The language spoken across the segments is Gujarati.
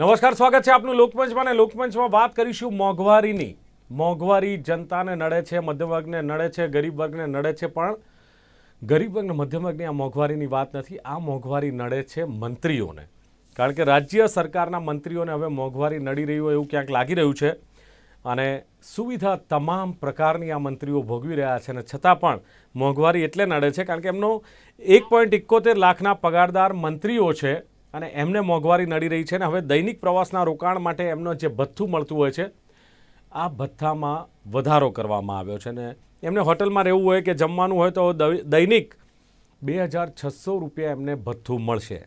નમસ્કાર, સ્વાગત છે આપનું લોકમંચમાં અને લોકમંચમાં વાત કરીશું મોંઘવારીની. મોંઘવારી જનતાને નડે છે મધ્યમ વર્ગને નડે છે, ગરીબ વર્ગને નડે છે, પણ ગરીબ વર્ગને મધ્યમ વર્ગની આ મોંઘવારીની વાત નથી. આ મોંઘવારી નડે છે મંત્રીઓને. કારણ કે રાજ્ય સરકારના મંત્રીઓને હવે મોંઘવારી નડી રહી હોય એવું ક્યાંક લાગી રહ્યું છે. અને સુવિધા તમામ પ્રકારની આ મંત્રીઓ ભોગવી રહ્યા છે. અને છતાં પણ મોંઘવારી એટલે નડે છે, કારણ કે એમનો એક પોઈન્ટ ઇકોતેર લાખના પગારદાર મંત્રીઓ છે. અને એમને મોંઘવારી નડી રહી છે અને હવે દૈનિક પ્રવાસના રોકાણ માટે એમનો જે ભથ્થું મળતું હોય છે, આ ભથ્થામાં વધારો કરવામાં આવ્યો છે અને એમને હોટલમાં રહેવું હોય કે જમવાનું હોય તો દૈનિક બે હજાર છસો રૂપિયા એમને ભથ્થું મળશે.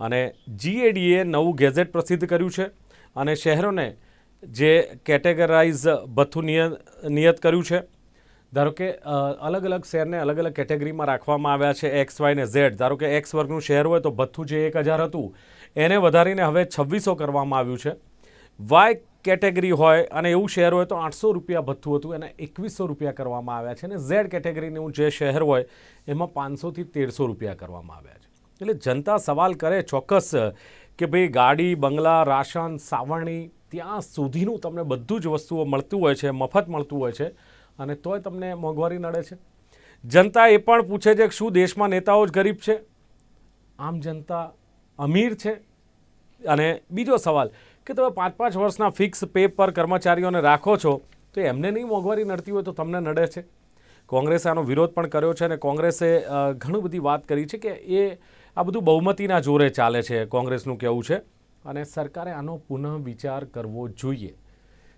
અને જીએડીએ નવું ગેઝેટ પ્રસિદ્ધ કર્યું છે અને શહેરોને જે કેટેગરાઇઝ ભથ્થું નિયત કર્યું છે ધારો કે અલગ અલગ શહેરને અલગ અલગ કેટેગરીમાં રાખવામાં આવ્યા છે એક્સ, વાય ને ઝેડ. ધારો કે એક્સ વર્ગનું શહેર હોય તો ભથ્થું જે એક હજાર હતું, એને વધારીને હવે છવ્વીસો કરવામાં આવ્યું છે. વાય કેટેગરી હોય અને એવું શહેર હોય તો આઠસો રૂપિયા ભથ્થું હતું, એને એકવીસો રૂપિયા કરવામાં આવ્યા છે. અને ઝેડ કેટેગરીનું જે શહેર હોય, એમાં પાંચસોથી તેરસો રૂપિયા કરવામાં આવ્યા છે. એટલે જનતા સવાલ કરે ચોક્કસ કે ભાઈ ગાડી, બંગલા, રાશન, સાવરણી, ત્યાં સુધીનું તમને બધું જ વસ્તુઓ મળતું હોય છે, મફત મળતું હોય છે. અને તોય તમને મોંઘવારી નડે છે. જનતા એ પણ પૂછે છે કે શું દેશમાં નેતાઓ જ ગરીબ છે? આમ જનતા અમીર છે? અને બીજો સવાલ, કે તમે પાંચ પાંચ વર્ષના ફિક્સ પે પર કર્મચારીઓને રાખો છો, તો એમને નહીં મોંઘવારી નડતી હોય તો તમને નડે છે? કોંગ્રેસે આનો વિરોધ પણ કર્યો છે અને કોંગ્રેસે ઘણી બધી વાત કરી છે કે એ આ બધું બહુમતીના જોરે ચાલે છે, કોંગ્રેસનું કહેવું છે? અને સરકારે આનો પુનઃ વિચાર કરવો જોઈએ.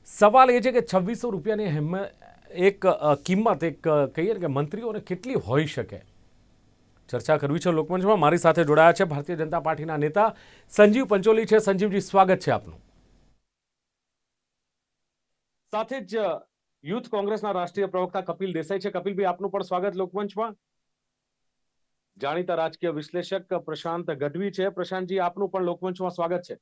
સવાલ એ છે કે છવ્વીસો રૂપિયાની એક કિંમત, એક કહીએ ને કે મંત્રીઓને કેટલી હોઈ શકે? ચર્ચા કરવી છે લોકમંચમાં. મારી સાથે જોડાયા છે ભારતીય જનતા પાર્ટીના નેતા સંજીવ પંચોલી છે. સંજીવજી, સ્વાગત છે આપનું. સાથે જ યુથ કોંગ્રેસના રાષ્ટ્રીય પ્રવક્તા કપિલ દેસાઈ છે. કપિલભાઈ આપનું પણ સ્વાગત લોકમંચમાં. જાણીતા રાજકીય વિશ્લેષક પ્રશાંત ગઢવી છે. પ્રશાંતજી, આપનું પણ લોકમંચમાં સ્વાગત છે.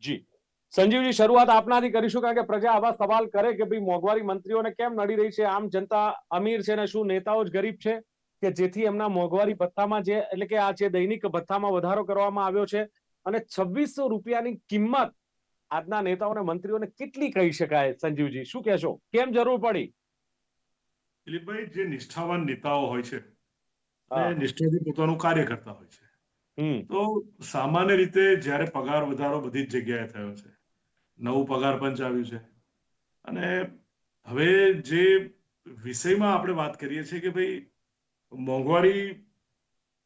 જી. સંજીવજી શરૂઆત આપનાથી કરીશું કારણ કે પ્રજા આવા સવાલ કરે કે ભાઈ મોંઘવારી મંત્રીઓને કેમ નડી રહી છે? આમ જનતા અમીર છે ને શું નેતાઓ જ ગરીબ છે? કે જેથી એમના મોંઘવારી ભથ્થામાં જે એટલે કે આ જે દૈનિક ભથ્થામાં વધારો કરવામાં આવ્યો છે અને છવ્વીસો રૂપિયાની કિંમત આજના નેતાઓને મંત્રીઓને કેટલી કહી શકાય? સંજીવજી શું કહેશો? કેમ જરૂર પડી? દિલીપભાઈ જે નિષ્ઠાવાન નેતાઓ હોય છે નિષ્ઠાથી પોતાનું કાર્ય કરતા હોય છે. તો સામાન્ય રીતે જ્યારે પગાર વધારો બધી જ જગ્યાએ થયો છે. નવું પગાર પંચ આવ્યું છે. અને હવે જે વિષયમાં આપણે વાત કરીએ છીએ કે ભાઈ, મોંઘવારી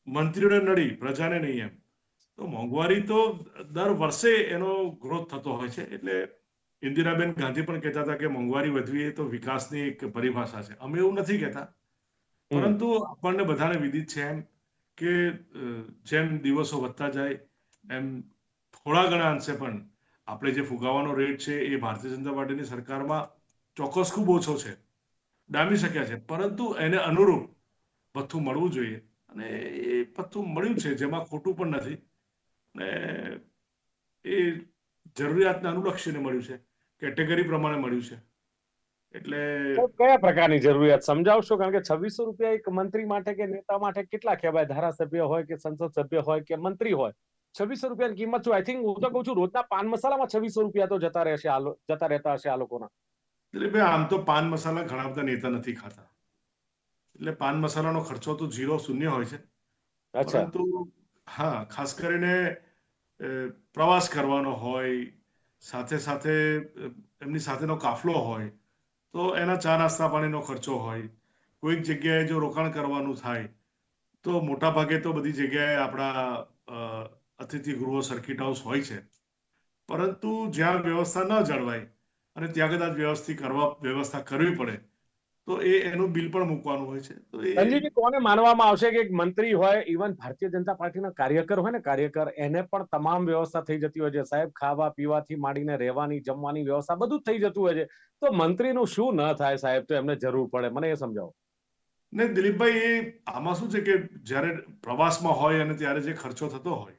મંત્રીઓને નડી, પ્રજાને નહીં એમ. તો મોંઘવારી તો દર વર્ષે એનો ગ્રોથ થતો હોય છે. એટલે ઇન્દિરાબેન ગાંધી પણ કહેતા હતા કે મોંઘવારી વધવી એ તો વિકાસની એક પરિભાષા છે. અમે એવું નથી કહેતા. પરંતુ આપણને બધાને વિદિત છે એમ કે જેમ દિવસો વધતા જાય, એમ થોડા ઘણા અંશે પણ આપણે જે ફુગાવાનો રેટ છે એ ભારતીય જનતા પાર્ટીની સરકારમાં ચોક્કસ ખૂબ ઓછો છે. ડામી શક્યા છે. પરંતુ એને અનુરૂપ ભથ્થું મળવું જોઈએ. અને એ ભથ્થું મળ્યું છે, જેમાં ખોટું પણ નથી. ને એ જરૂરિયાતને અનુલક્ષીને મળ્યું છે. કેટેગરી પ્રમાણે મળ્યું છે. એટલે કયા પ્રકારની જરૂરિયાત? સમજાવશો? કારણ કે છવ્વીસો રૂપિયા એક મંત્રી માટે કે નેતા માટે કેટલા કહેવાય? ધારાસભ્ય હોય કે સંસદ સભ્ય હોય કે મંત્રી હોય. છવ્વીસો રૂપિયાની કિંમત છું આઈ થિંક હું તો કહું છું રોજના પાન મસાલામાં છવ્વીસો રૂપિયા તો જતા રહેશે જતા રહેતા હશે આ લોકોના. દિલીપભાઈ આમ તો પાન મસાલા ઘણા બધા નેતા નથી ખાતા. એટલે પાન મસાલાનો ખર્ચો તો ઝીરો શૂન્ય હોય છે. પરંતુ હા ખાસ કરીને પ્રવાસ કરવાનો હોય સાથે સાથે એમની સાથેનો કાફલો હોય તો એના ચા નાસ્તા પાણીનો ખર્ચો હોય કોઈક જગ્યાએ જો રોકાણ કરવાનું થાય તો મોટા ભાગે તો બધી જગ્યાએ આપણા અતિથિ ગૃહો સર્કિટ હાઉસ હોય છે. પરંતુ જ્યાં વ્યવસ્થા ન જળવાય અને ત્યાં કદાચ વ્યવસ્થિત કરવા વ્યવસ્થા કરવી પડે તો એ એનું બિલ પણ મૂકવાનું હોય છે. તો એ કોને માનવામાં આવશે કે એક મંત્રી હોય ઇવન ભારતીય જનતા પાર્ટીના કાર્યકર હોય ને કાર્યકર એને પણ તમામ વ્યવસ્થા થઈ જતી હોય છે. સાહેબ ખાવા પીવાથી માંડીને રહેવાની જમવાની વ્યવસ્થા બધું થઈ જતું હોય છે. તો મંત્રીનું શું ન થાય સાહેબ? તો એમને જરૂર પડે. મને એ સમજાવો. ને દિલીપભાઈ એ આમાં શું છે કે જ્યારે પ્રવાસમાં હોય અને ત્યારે જે ખર્ચો થતો હોય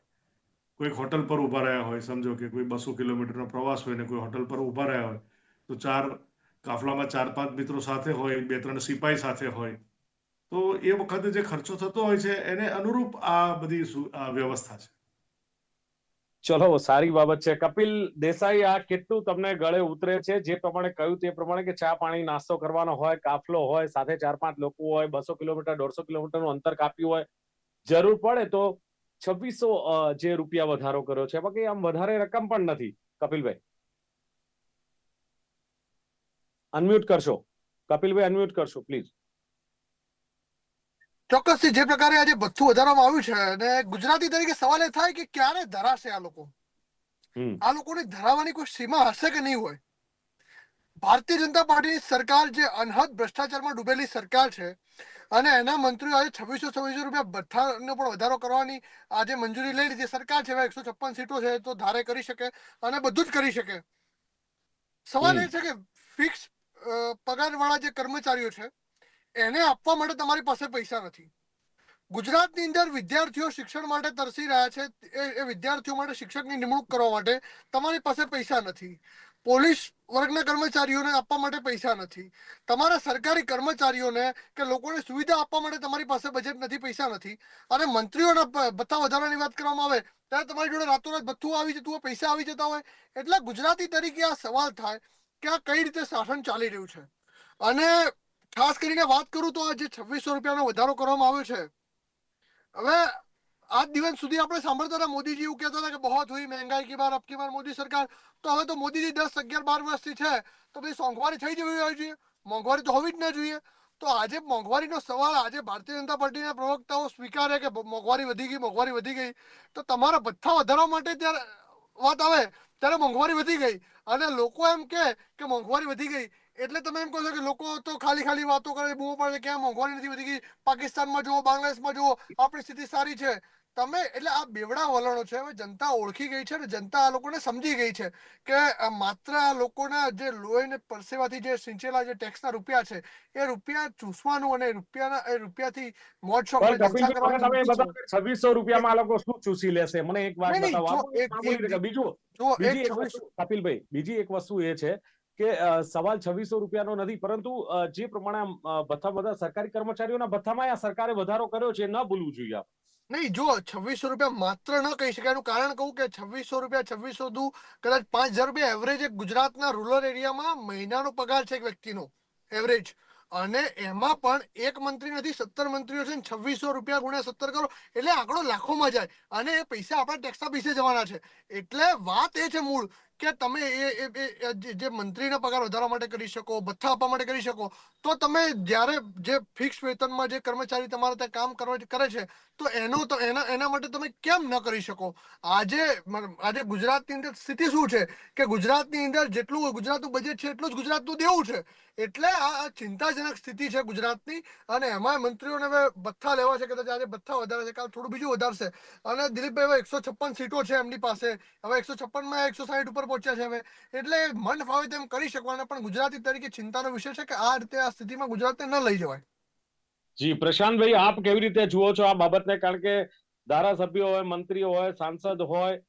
કોઈક હોટલ પર ઊભા રહ્યા હોય, સમજો કે કોઈ બસો કિલોમીટરનો પ્રવાસ હોય ને કોઈ હોટલ પર ઊભા રહ્યા હોય, તો ચાર કાફલામાં ચાર પાંચ મિત્રો સાથે હોય, બે ત્રણ સિપાઈ સાથે હોય, તો એ વખતે જે ખર્ચો થતો હોય છે, એને અનુરૂપ આ બધી વ્યવસ્થા છે. ચલો, સારી બાબત છે. કપિલ દેસાઈ, આ કેટલું તમને ગળે ઉતરે છે? જે પ્રમાણે કહ્યું તે પ્રમાણે કે ચા પાણી નાસ્તો કરવાનો હોય, કાફલો હોય, સાથે ચાર પાંચ લોકો હોય, બસો કિલોમીટર, દોઢસો કિલોમીટરનું અંતર કાપ્યું હોય, જરૂર પડે તો છવ્વીસો જે રૂપિયા વધારો કર્યો છે. બાકી આમ વધારે રકમ પણ નથી. કપિલભાઈ. અનમ્યુટ કરશો. કપિલભાઈ અનમ્યુટ કરશો પ્લીઝ ચોક્કસથી જે પ્રકારે આજે બધું વધારવામાં આવ્યું છે અને ગુજરાતી તરીકે સવાલ એ થાય કે ક્યારે ધરાશે આ લોકો? આ લોકોને ધરાવવાની કોઈ સીમા હશે કે નહીં હોય? ભારતીય જનતા પાર્ટીની સરકાર જે અનહદ ભ્રષ્ટાચારમાં ડૂબેલી સરકાર છે અને એના મંત્રીઓ આજે છવ્વીસો છવ્વીસો રૂપિયા બધાનો પણ વધારો કરવાની આજે મંજૂરી લઈ લીધી. સરકાર છે એકસો છપ્પન સીટો છે તો ધારે કરી શકે અને બધું જ કરી શકે. સવાલ એ છે કે ફિક્સ પગારવાળા જે કર્મચારીઓ છે એને આપવા માટે તમારી પાસે પૈસા નથી. ગુજરાતની અંદર વિદ્યાર્થીઓ શિક્ષણ માટે તરસી રહ્યા છે એ એ વિદ્યાર્થીઓ માટે શિક્ષકની નિમણૂક કરવા માટે તમારી પાસે પૈસા નથી. પોલીસ વર્ગના કર્મચારીઓને આપવા માટે પૈસા નથી. તમારા સરકારી કર્મચારીઓને કે લોકોને સુવિધા આપવા માટે તમારી પાસે બજેટ નથી, પૈસા નથી. અને મંત્રીઓના ભથ્થા વધારાની વાત કરવામાં આવે, ત્યારે તમારી જોડે રાતોરાત ભથ્થું આવી જતું હોય, પૈસા આવી જતા હોય. એટલે ગુજરાતી તરીકે આ સવાલ થાય કે આ કઈ રીતે શાસન ચાલી રહ્યું છે. અને ખાસ કરીને વાત કરું તો આ જે છવ્વીસો રૂપિયાનો વધારો કરવામાં આવ્યો છે. હવે આજ દિવસ સુધી આપણે સાંભળતા હતા મોદીજી એવું કહેતા હતા કે બહોત હોય મહેંગાઈ કી બાર અબ કી બાર મોદી સરકાર તો હવે તો મોદીજી દસ અગિયાર બાર વર્ષથી છે તો ભાઈ સોંઘવારી થઈ જવી હોવી જોઈએ મોંઘવારી તો હોવી જ ના જોઈએ તો આજે મોંઘવારીનો સવાલ આજે ભારતીય જનતા પાર્ટીના પ્રવક્તાઓ સ્વીકારે કે મોંઘવારી વધી ગઈ મોંઘવારી વધી ગઈ તો તમારા ભથ્થા વધારવા માટે ત્યારે વાત આવે ત્યારે મોંઘવારી વધી ગઈ અને લોકો એમ કે કે મોંઘવારી વધી ગઈ એટલે તમે એમ કહો છો કે લોકો તો ખાલી ખાલી વાતો કરે, બૂમો પડે કે મોંઘવારી નથી વધી ગઈ, પાકિસ્તાનમાં જુઓ, બાંગ્લાદેશમાં જુઓ, આપણી સ્થિતિ સારી છે. તમે એટલે આ બેવડા વલણો છે હવે જનતા ઓળખી ગઈ છે અને જનતા આ લોકોને સમજી ગઈ છે કે માત્ર આ લોકોના જે લોહી ને પરસેવાથી જે સિંચેલા જે ટેક્સના રૂપિયા છે એ રૂપિયા ચૂસવાનું અને રૂપિયાના એ રૂપિયાથી મોજ શોખ છવ્વીસો રૂપિયામાં આ લોકો શું ચૂસી લેશે મને એક વાત બતાવો. બીજું બીજી એક એક વસ્તુ કપિલભાઈ બીજી એક વસ્તુ એ છે કે સવાલ છવ્વીસો રૂપિયાનો નથી પરંતુ જે પ્રમાણે ભથ્થા બધા સરકારી કર્મચારીઓના ભથ્થામાં સરકારે વધારો કર્યો છે ન ભૂલવું જોઈએ. નહીં, જો છવ્વીસો રૂપિયા માત્ર ન કહી શકાય. એનું કારણ કહું કે છવ્વીસો રૂપિયા, છવ્વીસો દુ, કદાચ પાંચ હજાર રૂપિયા એવરેજ એક ગુજરાતના રૂરલ એરિયામાં મહિનાનો પગાર છે એક વ્યક્તિનો એવરેજ અને એમાં પણ એક મંત્રી નથી, સત્તર મંત્રીઓ છે છવ્વીસો રૂપિયા ગુણ્યા સત્તર કરો, એટલે આંકડો લાખોમાં જાય. અને એ પૈસા આપણા ટેક્સના પૈસે જવાના છે. એટલે વાત એ છે મૂળ કે તમે એ જે- મંત્રીના પગાર વધારવા માટે કરી શકો, ભથ્થા આપવા માટે કરી શકો, તો તમે જ્યારે જે ફિક્સ વેતનમાં જે કર્મચારી તમારે ત્યાં કામ કરવા કરે છે, તો એનો, તો એના એના માટે તમે કેમ ન કરી શકો? આજે આજે ગુજરાતની અંદર સ્થિતિ શું છે? કે ગુજરાતની અંદર જેટલું ગુજરાતનું બજેટ છે, એટલું જ ગુજરાતનું દેવું છે. એટલે આ ચિંતાજનક સ્થિતિ છે ગુજરાતની, અને એમાં મંત્રીઓને હવે ભથ્થા લેવા છે, કદાચ આજે ભથ્થા વધારે છે, કાલ થોડું બીજું વધારશે. અને દિલીપભાઈ, હવે એકસો છપ્પન સીટો છે એમની પાસે. હવે એકસો છપ્પનમાં એકસો સાઠ ઉપર પહોંચ્યા છે હવે. એટલે મન ફાવે તેમ કરી શકવાના પણ ગુજરાતી તરીકે ચિંતાનો વિષય છે કે આ રીતે આ સ્થિતિમાં ગુજરાતને ન લઈ જવાય. જી પ્રશાંતભાઈ આપ કેવી રીતે જુઓ છો આ બાબતને? કારણ કે ધારાસભ્યો હોય મંત્રીઓ હોય સાંસદ હોય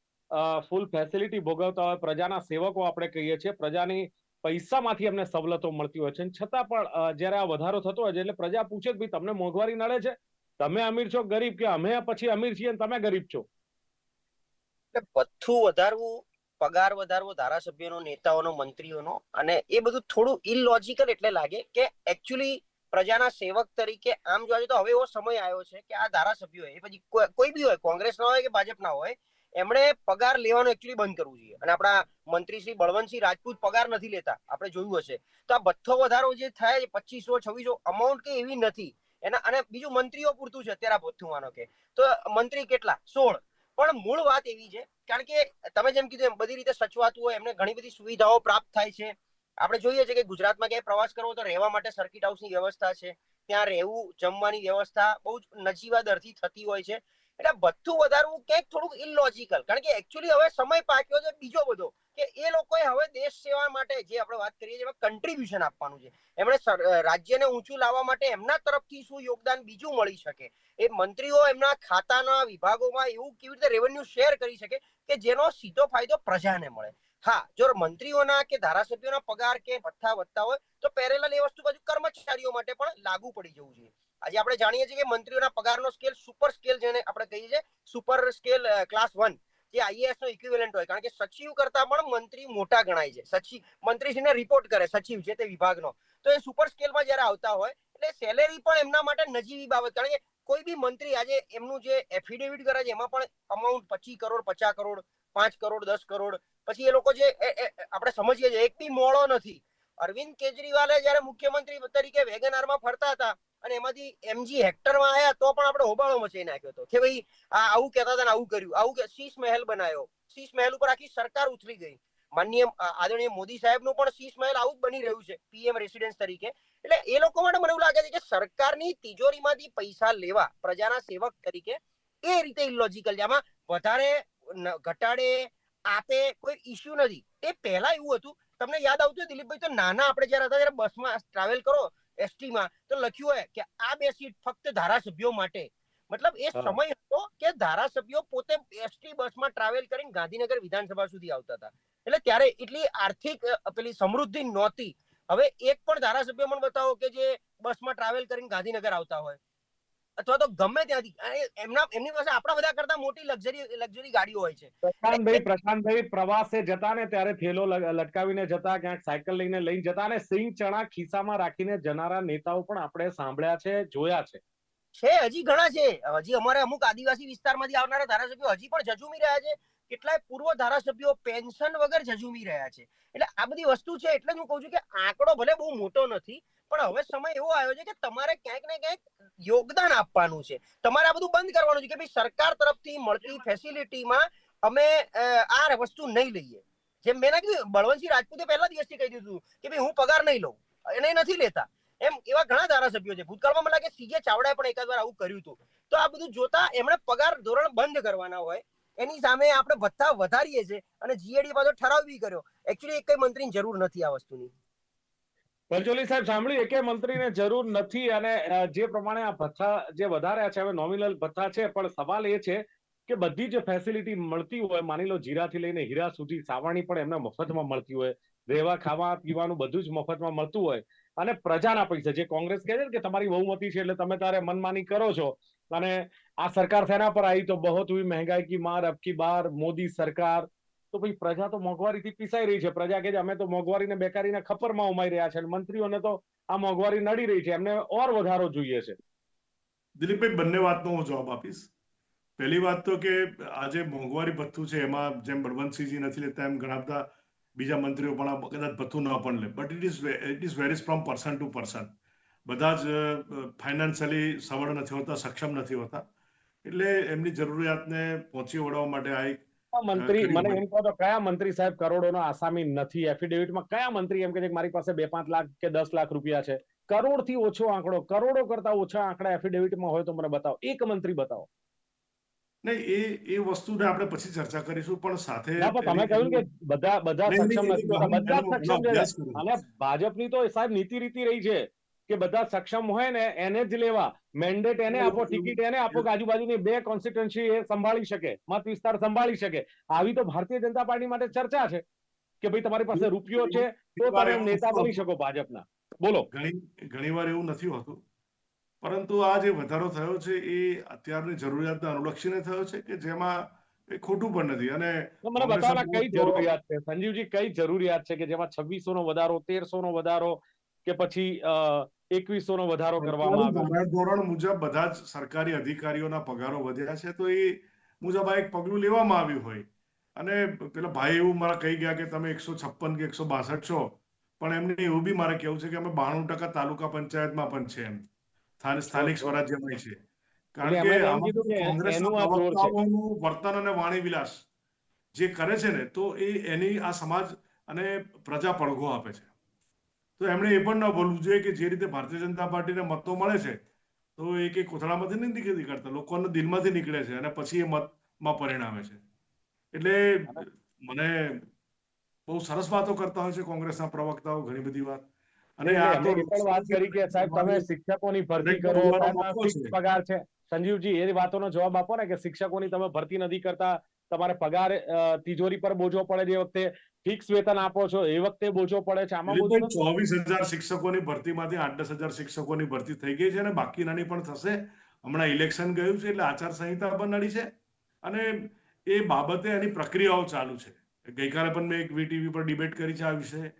ફૂલ ફેસિલિટી ભોગવતા હોય પ્રજાના સેવકો આપણે કહીએ છીએ. પ્રજાની પૈસામાંથી અમને સવલતો મળતી હોય છે. છતાં પણ જ્યારે આ વધારો થતો હોય છે એટલે પ્રજા પૂછે કે ભાઈ તમને મોંઘવારી નડે છે? તમે અમીર છો ગરીબ? કે અમે પછી અમીર છીએ તમે ગરીબ છો? બધું વધારવું પગાર વધારવો, ધારાસભ્યોનો, નેતાઓનો, મંત્રીઓનો અને એ બધું થોડું ઇલોજિકલ એટલે લાગે કે એકચ્યુઅલી પ્રજાના સેવક તરીકે આમ જોવા જઈએ તો હવે એવો સમય આવ્યો છે કે આ ધારાસભ્યો એ પછી કોઈ- બી હોય કોંગ્રેસના હોય કે ભાજપના હોય, એમણે પગાર લેવાનું એકચ્યુઅલી બંધ કરવું જોઈએ. અને આપણા મંત્રી શ્રી બળવંતસિંહ રાજપૂત પગાર નથી લેતા, આપણે જોયું હશે. તો આ ભથ્થો વધારો જે થાય છે પચીસો, છવ્વીસો અમાઉન્ટ કે એવી નથી. એના, અને બીજું મંત્રીઓ પૂરતું છે, અત્યારે આ ભથ્થું માનો કે. તો મંત્રી કેટલા? સોળ. પણ મૂળ વાત એવી છે, કારણ કે તમે જેમ કીધું એમ, બધી રીતે સચવાતું હોય, એમને ઘણી બધી સુવિધાઓ પ્રાપ્ત થાય છે. આપણે જોઈએ છે કે ગુજરાતમાં ક્યાંય પ્રવાસ કરવો તો રહેવા માટે સર્કિટ હાઉસની વ્યવસ્થા છે, ત્યાં રહેવું, જમવાની વ્યવસ્થા બહુ જ નજીવા દરથી થતી હોય છે. એટલે બધું વધારવું ક્યાંક થોડુંક ઇલોજિકલ કારણ કે એકચ્યુઅલી હવે સમય પાક્યો છે બીજો બધો. કે એ લોકોએ હવે દેશ સેવા માટે જે આપણે વાત કરીએ છીએ કન્ટ્રીબ્યુશન આપવાનું છે. એમણે રાજ્યને ઊંચું લાવવા માટે એમના તરફથી શું યોગદાન બીજું મળી શકે? એ મંત્રીઓ એમના ખાતાના વિભાગોમાં એવું કેવી રીતે રેવન્યુ શેર કરી શકે કે જેનો સીધો ફાયદો પ્રજાને મળે? હા, જો મંત્રીઓના કે ધારાસભ્યોના પગાર કે ભથ્થા વધતા હોય તો પેરેલલ એ વસ્તુ બાજુ કર્મચારીઓ માટે પણ લાગુ પડી જવું જોઈએ. આજે આપણે જાણીએ છીએ કે મંત્રીઓના પગારનો સ્કેલ સુપર સ્કેલ જેને આપણે કહીએ છીએ સુપર સ્કેલ ક્લાસ વન કે આઈએએસ નો ઇક્વિવેલન્ટ હોય. કારણ કે સચિવ કરતા પણ મંત્રી મોટા ગણાય છે. સચિવ, મંત્રીશ્રીને રિપોર્ટ કરે સચિવ છે તે વિભાગનો. તો એ સુપર સ્કેલમાં જ્યારે આવતા હોય, એટલે સેલેરી પણ એમના માટે નજીવી બાબત. કારણ કે કોઈ બી મંત્રી આજે એમનું જે એફિડેવિટ કરે છે, એમાં પણ અમાઉન્ટ પચીસ કરોડ, પચાસ કરોડ, પાંચ કરોડ, દસ કરોડ. પછી એ લોકો જે આપણે સમજીએ છીએ, એક બી મોડો નથી. અરવિંદ કેજરીવાલે જ્યારે મુખ્યમંત્રી તરીકે વેગનારમાં ફરતા હતા અને એમાંથી એમજી હેક્ટરમાં આવ્યા તો પણ આપણે હોબાળો મચાઈ નાખ્યો હતો કે ભાઈ, આ આવું કહેતા હતા આવું કર્યું, આવું શીશ મહેલ બનાવ્યો શીશ મહેલ ઉપર આખી સરકાર ઉતરી ગઈ. માનનીય આ- આદરણીય મોદી સાહેબનું પણ શીશ મહેલ આવું જ બની રહ્યું છે, પીએમ રેસિડેન્સ તરીકે. એટલે એ લોકો માટે મને એવું લાગે છે કે સરકારની તિજોરીમાંથી પૈસા લેવા, પ્રજાના સેવક તરીકે, એ રીતે ઇલોજિકલ આમાં વધારે ઘટાડે, આપે કોઈ ઇશ્યુ નથી. એ પહેલા એવું હતું તમને યાદ આવતું દિલીપભાઈ તો નાના આપણે જ્યારે હતા ત્યારે બસમાં ટ્રાવેલ કરો એસટી માં તો લખ્યું હોય કે આ બે સીટ ફક્ત ધારાસભ્યો માટે. મતલબ એ સમય હતો કે ધારાસભ્યો પોતે એસટી બસમાં ટ્રાવેલ કરીને ગાંધીનગર વિધાનસભા સુધી આવતા હતા. એટલે ત્યારે એટલી આર્થિક પેલી સમૃદ્ધિ નહોતી. હવે એક પણ ધારાસભ્ય મને બતાવો કે જે બસમાં ટ્રાવેલ કરીને ગાંધીનગર આવતા હોય. અથવા તો ગમે ત્યાંથી. એમના એમની પાસે આપણા બધા કરતા મોટી લક્ઝરી લક્ઝરી ગાડીઓ હોય છે. પ્રશાંતભાઈ પ્રશાંતભાઈ પ્રવાસે જતા ને ત્યારે થેલો લટકાવીને જતા ક્યાંક સાયકલ લઈને લઈને જતા ને સિંગ ચણા ખિસ્સામાં રાખીને જનારા નેતાઓ પણ આપણે સાંભળ્યા છે જોયા છે. છે હજી ઘણા છે. હજી અમારે અમુક આદિવાસી વિસ્તારમાંથી આવનારા ધારાસભ્યો હજી પણ જજુમી રહ્યા છે. કેટલાય પૂર્વ ધારાસભ્યો પેન્શન વગર જજુમી રહ્યા છે. એટલે આ બધી વસ્તુ છે એટલે હું કહું છું કે આંકડો ભલે બહુ મોટો નથી પણ હવે સમય એવો આવ્યો છે કે તમારે ક્યાંક ને ક્યાંક યોગદાન આપવાનું છે. તમારે આ બધું બંધ કરવાનું છે કે ભાઈ સરકાર તરફથી મળતી ફેસિલિટીમાં અમે આ વસ્તુ નહીં લઈએ. જેમ મેં કીધું, બળવંતસિંહ રાજપૂતે પહેલા દિવસથી કહી દીધું કે ભાઈ હું પગાર નહીં લઉં, એને નથી લેતા. એમ એવા ઘણા ધારાસભ્યો છે. ભૂતકાળમાં મને લાગે સીજે ચાવડાએ પણ એકાદ વાર આવું કર્યું હતું. તો આ બધું જોતા એમણે પગાર ધોરણ બંધ કરવાના હોય. એની સામે આપણે ભથ્થા વધારીએ છીએ અને જીએડી પાછો ઠરાવ બી કર્યો. એકચ્યુઅલી એક કઈ મંત્રીની જરૂર નથી આ વસ્તુની. પંચોલી સાહેબ, સાંભળ્યું, એકે મંત્રીને જરૂર નથી અને જે પ્રમાણે આ ભથ્થા જે વધાર્યા છે, હવે નોમિનલ ભથ્થા છે, પણ સવાલ એ છે કે બધી જે ફેસિલિટી મળતી હોય, માની લો જીરાથી લઈને હીરા સુધી સાવાણી પણ એમને મફતમાં મળતી હોય, રહેવા, ખાવા, પીવાનું બધું જ મફતમાં મળતું હોય, અને પ્રજાના પૈસા, જે કોંગ્રેસ કહે છે કે તમારી બહુમતી છે એટલે તમે તારે મનમાની કરો છો, અને આ સરકાર સેના પર આવી તો બહોત મહેંગાઈ કી માર, અબકી બાર, મોદી સરકાર તો ભાઈ પ્રજા તો મોંઘવારીથી પીસાઈ રહી છે. પ્રજા કે અમે તો મોંઘવારીને બેકારીને ખપરમાં ઉમાઈ રહ્યા છે અને મંત્રીઓને તો આ મોંઘવારી નડી રહી છે. એમને ઓર વધારો જોઈએ છે. દિલીપભાઈ, બંને વાતનો હું જવાબ આપીશ. પહેલી વાત તો કે આજે મોંઘવારી ભથ્થું છે, એમાં જેમ બળવંતસિંહજી નથી લેતા, એમ ઘણા બધા બીજા મંત્રીઓ પણ કદાચ ભથ્થું ન પણ લે. But it is it is varies from person to person બધા જ ફાઇનાન્શિયલી સવળ નથી હોતા, સક્ષમ નથી હોતા. એટલે એમની જરૂરિયાતને પહોંચી વળવા માટે આ એક મંત્રી મને એમ કહો તો કયા મંત્રી સાહેબ કરોડોનો આસામી નથી એફિડેવિટમાં કયા મંત્રી એમ કે છે મારી પાસે બે પાંચ લાખ કે દસ લાખ રૂપિયા છે? કરોડથી ઓછો આંકડો કરોડો કરતા ઓછા આંકડા એફિડેવિટમાં હોય તો મને બતાવો. એક મંત્રી બતાવો. નહીં એ એ વસ્તુને આપણે પછી ચર્ચા કરીશું પણ સાથે તમે કહ્યું કે બધા બધા સક્ષમ નથી. બધા સક્ષમ છે. અને ભાજપની તો સાહેબ નીતિ રીતિ રહી છે. કે બધા સક્ષમ હોય ને એને જ લેવા. મેન્ડેટ એને આપો ટિકિટ એને આપો કે આજુબાજુની બે કોન્સ્ટિટ્યુન્સી એ સંભાળી શકે. મત વિસ્તાર સંભાળી શકે. આવી તો ભારતીય જનતા પાર્ટી માટે ચર્ચા છે કે ભાઈ તમારી પાસે રૂપિયો છે તો તમે નેતા બની શકો ભાજપના. બોલો. ઘણી ઘણીવાર એવું નથી હોતું. પરંતુ આ જે વધારો થયો છે એ અત્યારની જરૂરિયાતને અનુલક્ષીને થયો છે કે જેમાં એ ખોટું પણ નથી. અને મને કોંગ્રેસ બતાવો કઈ જરૂરિયાત છે? સંજીવજી કઈ જરૂરિયાત છે કે જેમાં છવ્વીસો નો વધારો તેરસો નો વધારો કે પછી એકવીસો નો વધારો કરવામાં આવ્યો. ધોરણ મુજબ બધા જ સરકારી અધિકારીઓના પગારો વધ્યા છે તો એ મુજબ આ એક પગલું લેવામાં આવ્યું હોય. અને પેલા ભાઈ એવું મારા કહી ગયા કે તમે એકસો છપ્પન કે એકસો બાસઠ છો પણ એમને એવું બી મારે કેવું છે કે અમે બાણું ટકા તાલુકા પંચાયતમાં પણ છે એમ. સ્થાનિક સ્વરાજ્યમાં છે. કારણ કે કોંગ્રેસના વર્તન અને વાણી વિલાસ જે કરે છે ને તો એ એની આ સમાજ અને પ્રજા પડઘો આપે છે. તો એમણે એ પણ ન ભૂલવું જોઈએ કે જે રીતે ભારતીય જનતા પાર્ટીને મતો મળે છે તો એ કે કોથળામાંથી નથી નીકળી કાઢતા લોકોના દિલમાંથી નીકળે છે અને પછી એ મતમાં પરિણામે છે. એટલે મને બહુ સરસ વાતો કરતા હોય છે કોંગ્રેસના પ્રવક્તાઓ ઘણી બધી વાત. અને આ તો પણ વાત કરી કે સાહેબ તમે શિક્ષકોની ભરતી કરો. પગાર છે. સંજીવજી એ વાતોનો જવાબ આપો ને કે શિક્ષકોની તમે ભરતી નથી કરતા તમારે પગાર તિજોરી પર બોજો પડે જે વખતે ફિક્સ વેતન આપો છો એ વખતે બોજો પડે છે. આમાં ચોવીસ હજાર શિક્ષકોની ભરતીમાંથી આઠ દસ હજાર શિક્ષકોની ભરતી થઈ ગઈ છે અને બાકીનાની પણ થશે. હમણાં ઇલેક્શન ગયું છે એટલે આચાર સંહિતા પણ નડી છે અને એ બાબતે એની પ્રક્રિયાઓ ચાલુ છે. ગઈકાલે પણ મેં એક વીટીવી પર ડિબેટ કરી છે આ વિષય.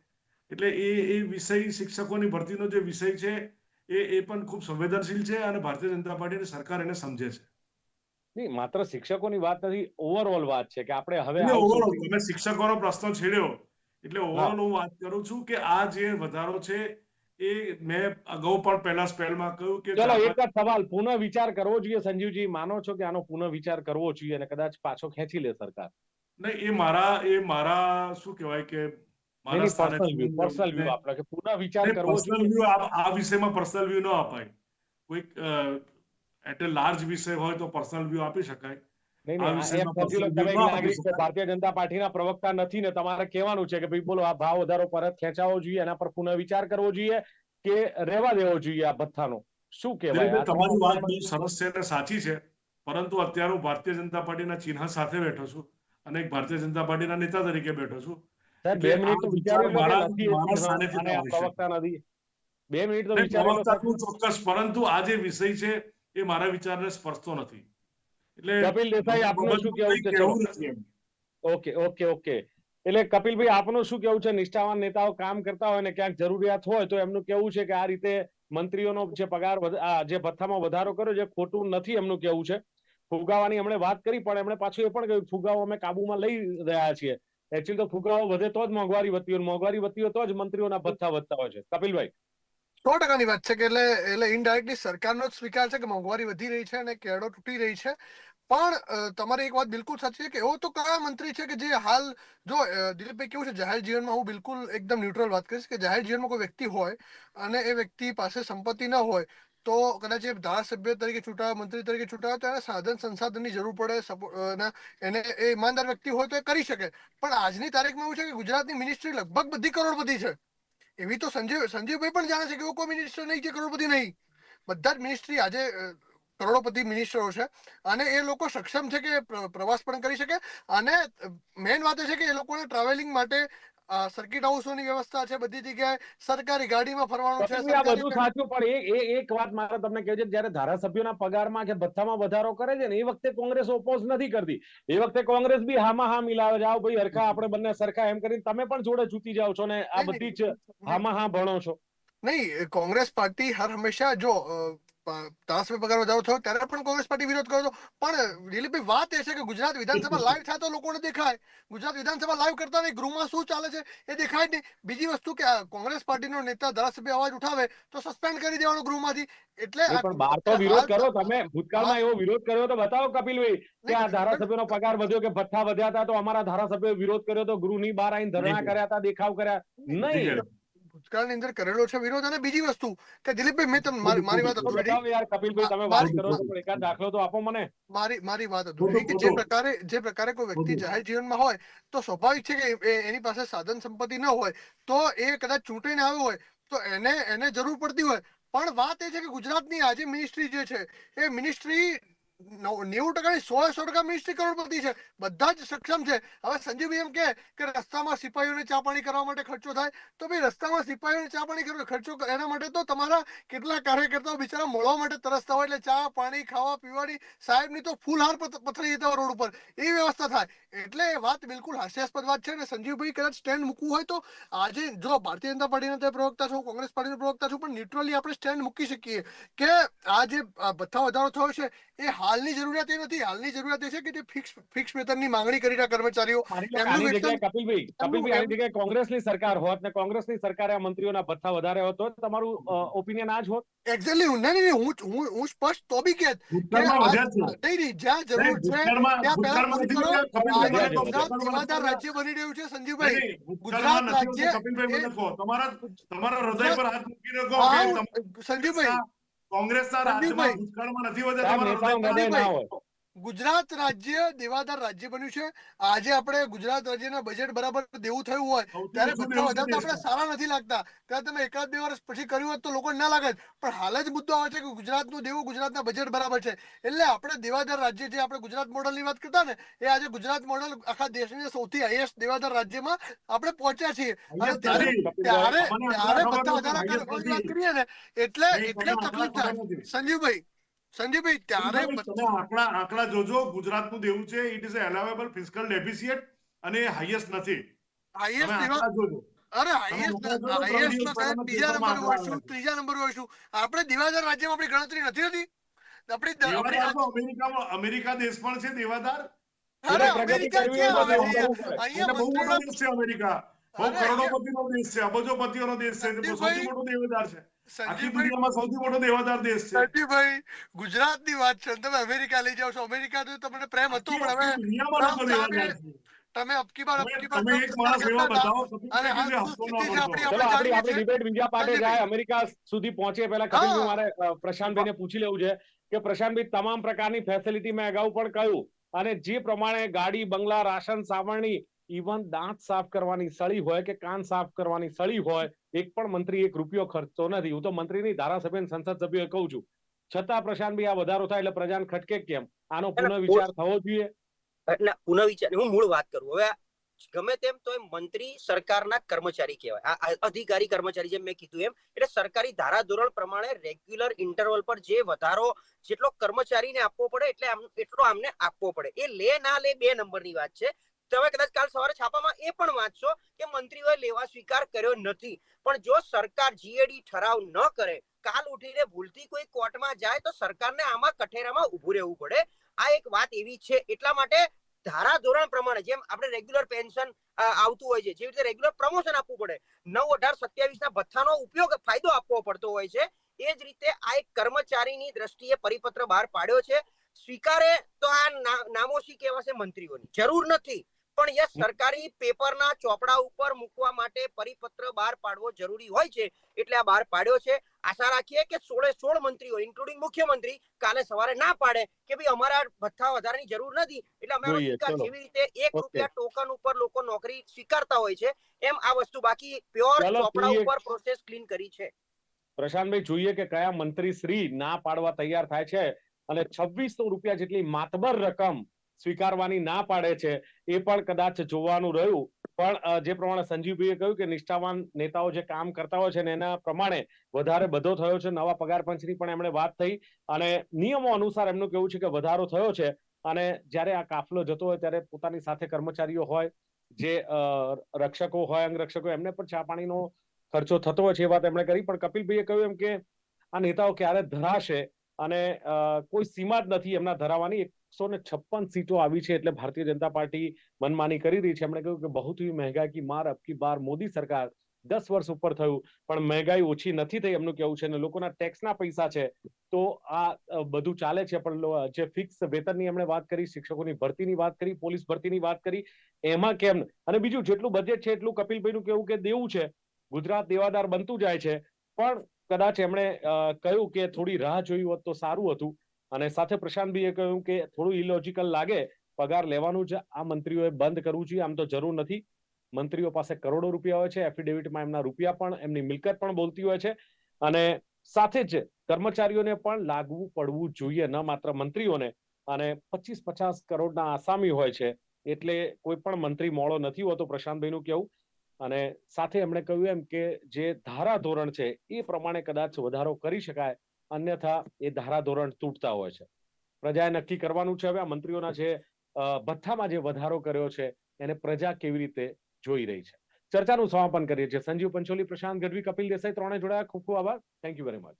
એટલે એ એ વિષય શિક્ષકોની ભરતીનો જે વિષય છે એ એ પણ ખૂબ સંવેદનશીલ છે અને ભારતીય જનતા પાર્ટીની સરકાર એને સમજે છે. નહીં માત્ર શિક્ષકોની વાત નથી ઓવરઓલ વાત છે કે આપણે હવે તમે શિક્ષકોનો પ્રશ્ન છેડ્યો. એટલે ઓવરઓલ હું વાત કરું છું કે આ જે વધારો છે એ મેં અગાઉ પણ પહેલા સ્પેલમાં કહ્યું કે ચલો એક જ સવાલ પુનઃ વિચાર કરવો જોઈએ સંજીવજી માનો છો કે આનો પુનઃ વિચાર કરવો જોઈએ અને કદાચ પાછો ખેંચી લે સરકાર? નહીં એ મારા એ મારા શું કહેવાય કે પર્સનલ વ્યૂ આપણે કે પુનઃ વિચાર કરવો પર્સનલ જોઈએ. આ વિષયમાં પર્સનલ વ્યૂ ન અપાય. કોઈક એટ એ લાર્જ વિષય હોય તો પર્સનલ વ્યૂ આપી શકાય. ભારતીય જનતા પાર્ટીના પ્રવક્તા નથી ને તમારે કહેવાનું છે કે ભાઈ બોલો આ ભાવ વધારો પરત ખેંચાવો જોઈએ એના પર પુનઃ વિચાર કરવો જોઈએ કે રહેવા દેવો જોઈએ આ ભથ્થાનો શું કહેવાય તમારી વાત બહુ સરસ છે અને સાચી છે પરંતુ અત્યારે હું ભારતીય જનતા પાર્ટીના ચિહ્ન સાથે બેઠો છું અને એક ભારતીય જનતા પાર્ટીના નેતા તરીકે બેઠો છું બે મિનિટ તો આ વિચારી લો કે મારા- નથી એ મારા ચિહ્ન સ્થાનેથી અને આ થવાની છે. પ્રવક્તા નથી બે મિનિટ તો નહીં, વિચારી લો સાહેબ. પ્રવક્તાનું ચોક્કસ પરંતુ આ જે વિષય છે એ મારા વિચારને સ્પર્શતો નથી. એટલે કપિલ દેસાઈ આપનું શું કહેવું છે. Okay okay okay. એટલે કપિલભાઈ આપનું શું કેવું છે? નિષ્ઠાવાન નેતાઓ કામ કરતા હોય ને ક્યાંક જરૂરિયાત હોય તો એમનું કેવું છે કે આ રીતે મંત્રીઓનો જે પગાર આ જે ભથ્થામાં વધારો કર્યો છે ખોટું નથી એમનું કેવું છે. ફુગાવાની એમણે વાત કરી પણ એમણે પાછું એ પણ કહ્યું ફુગાવો અમે કાબુમાં લઈ રહ્યા છીએ. એકચ્યુઅલી તો ફુગાવો વધે તો જ મોંઘવારી વધતી હોય મોંઘવારી વધતી હોય તો જ મંત્રીઓના ભથ્થા વધતા હોય છે. કપિલભાઈ. સો ટકાની વાત છે કે એટલે એટલે ઇનડાયરેક્ટલી સરકારનો જ સ્વીકાર છે કે મોંઘવારી વધી રહી છે અને કેળો તૂટી રહી છે. પણ તમારી એક વાત બિલકુલ સાચી છે કે એવો તો કયા મંત્રી છે કે જે હાલ, જો દિલીપભાઈ કેવું છે, જાહેર જીવનમાં હું બિલકુલ એકદમ ન્યુટ્રલ વાત કરીશ કે જાહેર જીવનમાં કોઈ વ્યક્તિ હોય અને એ વ્યક્તિ પાસે સંપત્તિ ન હોય, તો કદાચ એ ધારાસભ્ય તરીકે ચૂંટાયો, મંત્રી તરીકે ચૂંટાયો, તો એને સાધન સંસાધનની જરૂર પડે એને એ ઈમાનદાર વ્યક્તિ હોય તો એ કરી શકે. પણ આજની તારીખમાં એવું છે કે ગુજરાતની મિનિસ્ટ્રી લગભગ બધી કરોડપતિ છે. એવી તો સંજીવ સંજીવભાઈ પણ જાણે છે કે કોઈ મિનિસ્ટર નહીં, જે કરોડપતિ નહીં. બધા જ મિનિસ્ટ્રી આજે કરોડોપતિ મિનિસ્ટરો છે. અને એ લોકો સક્ષમ છે કે પ્રવાસ પણ કરી શકે. અને મેઇન વાત એ છે કે એ લોકોને ટ્રાવેલિંગ માટે સર્કિટ હાઉસોની વ્યવસ્થા છે બધી જગ્યાએ સરકારી ગાડીમાં ફરવાનું છે આ બધું સાચું પણ એ એક વાત મારે તમને કહે છે જ્યારે ધારાસભ્યોના પગારમાં કે ભથ્થામાં વધારો કરે છે ને એ વખતે કોંગ્રેસ ઓપોઝ નથી કરતી. એ વખતે કોંગ્રેસ બી હામાં હા મિલાવે જાઓ ભાઈ હરખા આપણે બંને સરખા એમ કરીને તમે પણ જોડે ચૂતી જાઓ છો ને આ બધી જ હામાં હા ભણો છો. નહીં કોંગ્રેસ પાર્ટી હર હંમેશા જો ધારાસભ્ય પગાર જાઓ છો ત્યારે પણ કોંગ્રેસ પાર્ટી વિરોધ કર્યો હતો પણ દિલીપભાઈ વાત એ છે કે ગુજરાત વિધાનસભા લાઈવ થાય તો લોકોને દેખાય. ગુજરાત વિધાનસભા લાઈવ કરતા નહીં ગૃહમાં શું ચાલે છે એ દેખાય નહીં. બીજી વસ્તુ કે કોંગ્રેસ પાર્ટીનો નેતા ધારાસભ્ય અવાજ ઉઠાવે તો સસ્પેન્ડ કરી દેવાનો ગૃહમાંથી. એટલે પણ બહાર તો વિરોધ કરો તમે. ભૂતકાળમાં એવો વિરોધ કર્યો તો બતાવો કપિલભાઈ કે આ ધારાસભ્યનો પગાર વધ્યો કે ભથ્થા વધ્યા હતા તો અમારા ધારાસભ્ય વિરોધ કર્યો તો ગૃહની બહાર આવીને ધરણા કર્યા હતા દેખાવ કર્યા. નહીં ભૂતકાળની અંદર કરેલો છે વિરોધ અને બીજી વસ્તુ કે દિલીપભાઈ મેં તમને મારી મારી વાત અધૂરી યાર કપિલભાઈ તમે વાત કરો છો પણ એકાદ દાખલો તો આપો મને. મારી મારી વાત અધૂરી કે જે પ્રકારે જે પ્રકારે કોઈ વ્યક્તિ. જાહેર જીવનમાં હોય તો સ્વાભાવિક છે કે એની પાસે સાધન સંપત્તિ ન હોય તો એ કદાચ ચૂંટીને આવ્યો હોય તો એને એને જરૂર પડતી હોય. પણ વાત એ છે કે ગુજરાતની આજે મિનિસ્ટ્રી જે છે એ મિનિસ્ટ્રી નેવું ટકાની સો સો ટકા મિનિસ્ટ્રી કરોડપતિ છે. બધા જ સક્ષમ છે. હવે સંજીવભાઈ એમ કે કે રસ્તામાં સિપાહીઓને ચા પાણી કરવા માટે ખર્ચો થાય. તો ભાઈ રસ્તામાં સિપાહીઓને ચા પાણી ખર્ચો એના માટે તો તમારા કેટલા કાર્યકર્તાઓ બિચારા મળવા માટે તરસતા હોય એટલે ચા, પાણી, ખાવા, પીવાની સાહેબની તો ફૂલ હાર પથ- પથરાઈ જતા રોડ ઉપર. એ વ્યવસ્થા થાય. એટલે એ વાત બિલકુલ હાસ્યાસ્પદ વાત છે. અને સંજીવભાઈ કદાચ સ્ટેન્ડ મૂકવું હોય તો આજે જો ભારતીય જનતા પાર્ટીના તે પ્રવક્તા છું, કોંગ્રેસ પાર્ટીના પ્રવક્તા છું, પણ ન્યુટ્રલી આપણે સ્ટેન્ડ મૂકી શકીએ કે આ જે ભથ્થા વધારો થયો છે, એ હાલની જરૂરિયાત એ નથી. હાલની જરૂરિયાત એ છે કે જે ફિક્સ ફિક્સ વેતનની માંગણી કરી રહ્યા કર્મચારીઓ કપિલભાઈ કપિલભાઈ આની જગ્યાએ કોંગ્રેસની સરકાર હોત ને કોંગ્રેસની સરકારે આ મંત્રીઓના ભથ્થા વધારે હોત તો તમારું ઓપિનિયન આ જ હોત? એક્ઝેક્ટલી હું નહીં નહીં હું હું હું સ્પષ્ટ તો બી કે. નહીં નહીં. જ્યાં જરૂર છે ત્યાં પહેલા ગુજરાત રાજ્ય બની રહ્યું છે સંજીવભાઈ. ગુજરાત રાજ્ય. તમારા તમારા હૃદય પર હાથ મૂકી તમ- સંજીવભાઈ કોંગ્રેસના રાજ્યમાં સંદીપભાઈ. ભૂતકાળમાં નથી વધ્યા તમારા ગુજરાત રાજ્ય દેવાદાર રાજ્ય બન્યું છે. આજે આપણે ગુજરાત રાજ્યના બજેટ બરાબર દેવું થયું હોય ત્યારે બધા વધારે આપણે સારા નથી લાગતા. ત્યારે તમે એકાદ બે વર્ષ પછી કર્યું હોત તો લોકો ના લાગે પણ હાલ જ મુદ્દો આવે છે કે ગુજરાતનું દેવું ગુજરાતના બજેટ બરાબર છે. એટલે આપણે દેવાદાર રાજ્ય જે આપણે ગુજરાત મોડલની વાત કરતા ને એ આજે ગુજરાત મોડલ આખા દેશની સૌથી હાઈએસ્ટ દેવાદાર રાજ્યમાં આપણે પહોંચ્યા છીએ. અને ત્યારે ત્યારે ત્યારે બધા વધારા કરીએ ને એટલે એટલે તકલીફ થાય. સંજીવભાઈ સંજયભાઈ ત્યારે તમે આંકડા આંકડા જોજો. ગુજરાતનું દેવું છે. It is allowable fiscal deficit અને હાઈએસ્ટ નથી. હાઈએસ્ટ જોજો. અરે હાઈએસ્ટ હાઈએસ્ટ સાહેબ બીજા નંબર હોઈશું ત્રીજા નંબર હોઈશું. આપણે દિવાદર રાજ્યમાં આપણી ગણતરી નથી હતી આપણી આપણી અમેરિકામાં અમેરિકા દેશ પણ છે દેવાદાર. અરે અમેરિકા. અહીંયા બહુ મોટો દેશ છે અમેરિકા. બહુ કરોડોપતિનો દેશ છે અબજોપતિઓનો દેશ છે. સૌથી મોટો દેવાદાર છે. આખી દુનિયામાં સૌથી મોટો દેવાદાર દેશ છે. સંજયભાઈ ગુજરાતની વાત છે. તમે અમેરિકા લઈ જાઓ છો. અમેરિકા તો તમને પ્રેમ હતો પણ હવે દુનિયામાં લોકો ટ્રમ્પ સામે દેવાદાર છે. તમે અબકી બાર અબકી બાર તમે એક માણસ એવા બતાવો અને હાલ કપિલ શું હસતો સ્થિતિ ના છે બોલશો. આપણી આપણી આપણે આપણી જાણીએ છીએ. ડિબેટ બીજા પાર્ટે જાય. અમેરિકા સુધી પહોંચે પહેલા કપિલભાઈ મારે પ્રશાંતભાઈને પૂછી લેવું છે કે પ્રશાંતભાઈ તમામ પ્રકારની ફેસિલિટી મેં અગાઉ પણ કહ્યું. અને જે પ્રમાણે ગાડી બંગલા રાશન સાવરણી ઇવન દાંત સાફ કરવાની સળી હોય કે કાન સાફ કરવાની સળી હોય એક પણ મંત્રી એક રૂપિયો ખર્ચતો નથી. હું તો મંત્રીની ધારાસભ્ય અને સંસદ સભ્યોએ કહું છું છતાં પ્રશાંતભાઈ આ વધારો થાય એટલે પ્રજાને ખટકે કેમ? આનો પુનઃવિચાર થવો જોઈએ. ના પુનઃવિચાર હું મૂળ વાત કરું. હવે ગમે તેમ તો મંત્રી સરકારના કર્મચારી કહેવાય. અધિકારી કર્મચારી જેમ મેં કીધું એમ. એટલે સરકારી ધારાધોરણ પ્રમાણે રેગ્યુલર ઇન્ટરવલ પર જે વધારો જેટલો કર્મચારીને આપવો પડે એટલે એટલો આમને આપવો પડે. એ લે ના લે બે નંબરની વાત છે. તમે કદાચ કાલ સવારે છાપામાં એ પણ વાંચશો કે મંત્રીઓએ લેવા સ્વીકાર કર્યો નથી. પણ જો સરકાર જીએડી ઠરાવ ન કરે, કાલ ઉઠીને ભૂલથી કોઈ કોર્ટમાં જાય તો સરકારને આમાં કઠેરામાં ઊભું રહેવું પડે. આ એક વાત એવી છે. એટલા માટે ધારા ધોરણ પ્રમાણે જેમ આપણે રેગ્યુલર પેન્શન આવતું હોય છે, જેવી રીતે રેગ્યુલર પ્રમોશન આપવું પડે, નવ અઢાર સત્યાવીસ ના ભથ્થાનો ઉપયોગ ફાયદો આપવો પડતો હોય છે. એ જ રીતે આ એક કર્મચારીની દ્રષ્ટિએ પરિપત્ર બહાર પાડ્યો છે. સ્વીકારે તો આ નામોશી કહેવાશે મંત્રીઓની. જરૂર નથી. પણ યસ સરકારી પેપરના ચોપડા ઉપર મૂકવા માટે પરિપત્ર બહાર પાડવો જરૂરી હોય છે. એટલે આ બહાર પાડ્યો છે. આશા રાખીએ કે સોળે સોળ મંત્રીઓ ઇન્ક્લુડિંગ મુખ્યમંત્રી કાલે સવારે ના પાડે કે ભાઈ અમારા ભથ્થા વધારાની જરૂર નથી. એટલે અમે આનો સ્વીકાર જેવી રીતે એક રૂપિયા ટોકન ઉપર લોકો નોકરી સ્વીકારતા હોય છે. એમ આ વસ્તુ બાકી પ્યોર ચોપડા ઉપર પ્રોસેસ ક્લીન કરી છે. પ્રશાંતભાઈ જોઈએ કે કયા મંત્રી શ્રી ના પાડવા તૈયાર થાય છે. અને છવ્વીસો રૂપિયા જેટલી માતબર રકમ સ્વીકારવાની ના પાડે છે, એ પણ કદાચ જોવાનું રહ્યું. પણ જે પ્રમાણે સંજીવભાઈએ કહ્યું કે નિષ્ઠાવાન નેતાઓ જે કામ કરતા હોય છે ને એના પ્રમાણે વધારે બધો થયો છે, નવા પગાર પંચની પણ એમણે વાત થઈ અને નિયમો અનુસાર એમનું કેવું છે કે વધારો થયો છે અને જ્યારે આ કાફલો જતો હોય ત્યારે પોતાની સાથે કર્મચારીઓ હોય, જે રક્ષકો હોય, અંગરક્ષકો, એમને પણ ચા પાણીનો ખર્ચો થતો હોય છે એ વાત એમણે કરી. પણ કપિલભાઈએ કહ્યું એમ કે આ નેતાઓ ક્યારે ધરાશે અને કોઈ સીમા જ નથી એમના ધરાવવાની એકસો ને છપ્પન સીટો આવી છે એટલે ભારતીય જનતા પાર્ટી મનમાની કરી રહી છે. એમણે કહ્યું કે બહુ હી કી માર અબકી બાર મોદી સરકાર દસ વર્ષ ઉપર થયું, પણ મહેગાઈ ઓછી નથી થઈ એમનું કેવું છે અને લોકોના ટેક્સના પૈસા છે. તો આ બધું ચાલે છે, પણ જે ફિક્સ વેતનની એમણે વાત કરી, શિક્ષકોની ભરતીની વાત કરી, પોલીસ ભરતીની વાત કરી, એમાં કેમ? અને બીજું જેટલું બજેટ છે એટલું કપિલભાઈનું કેવું કે દેવું છે. ગુજરાત દેવાદાર બનતું જાય છે. પણ કદાચ એમણે કહ્યું કે થોડી રાહ જોઈ હોત તો સારું હતું. અને સાથે પ્રશાંતભાઈએ કહ્યું કે થોડું ઇલોજિકલ લાગે, પગાર લેવાનું જ આ મંત્રીઓએ બંધ કરવું જોઈએ, આમ તો જરૂર નથી. મંત્રીઓ પાસે કરોડો રૂપિયા હોય છે એફિડેવિટમાં એમના રૂપિયા પણ, એમની મિલકત પણ બોલતી હોય છે. અને સાથે જ કર્મચારીઓને પણ લાગવું પડવું જોઈએ, ન માત્ર મંત્રીઓને. અને પચીસ પચાસ કરોડના આસામી હોય છે, એટલે કોઈ પણ મંત્રી મોડો નથી હોતો પ્રશાંતભાઈનું કેવું. અને સાથે એમણે કહ્યું એમ કે જે ધારા ધોરણ છે, એ પ્રમાણે કદાચ વધારો કરી શકાય. અન્યથા એ ધારાધોરણ તૂટતા હોય છે. પ્રજાએ નક્કી કરવાનું છે હવે આ મંત્રીઓના જે ભથ્થામાં જે વધારો કર્યો છે, એને પ્રજા કેવી રીતે જોઈ રહી છે. ચર્ચાનું સમાપન કરીએ છીએ. સંજીવ પંચોલી, પ્રશાંત ગઢવી, કપિલ દેસાઈ ત્રણે જોડાયા. ખૂબ ખૂબ આભાર. થેન્ક યુ વેરી મચ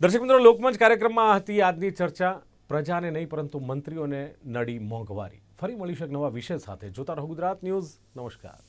દર્શક મિત્રો, લોકમંચ કાર્યક્રમમાં હતી આજની ચર્ચા. પ્રજાને નહીં, પરંતુ મંત્રીઓને નડી મોંઘવારી. ફરી મળીશું એક નવા વિષય સાથે. જોતા રહો ગુજરાત ન્યૂઝ. નમસ્કાર.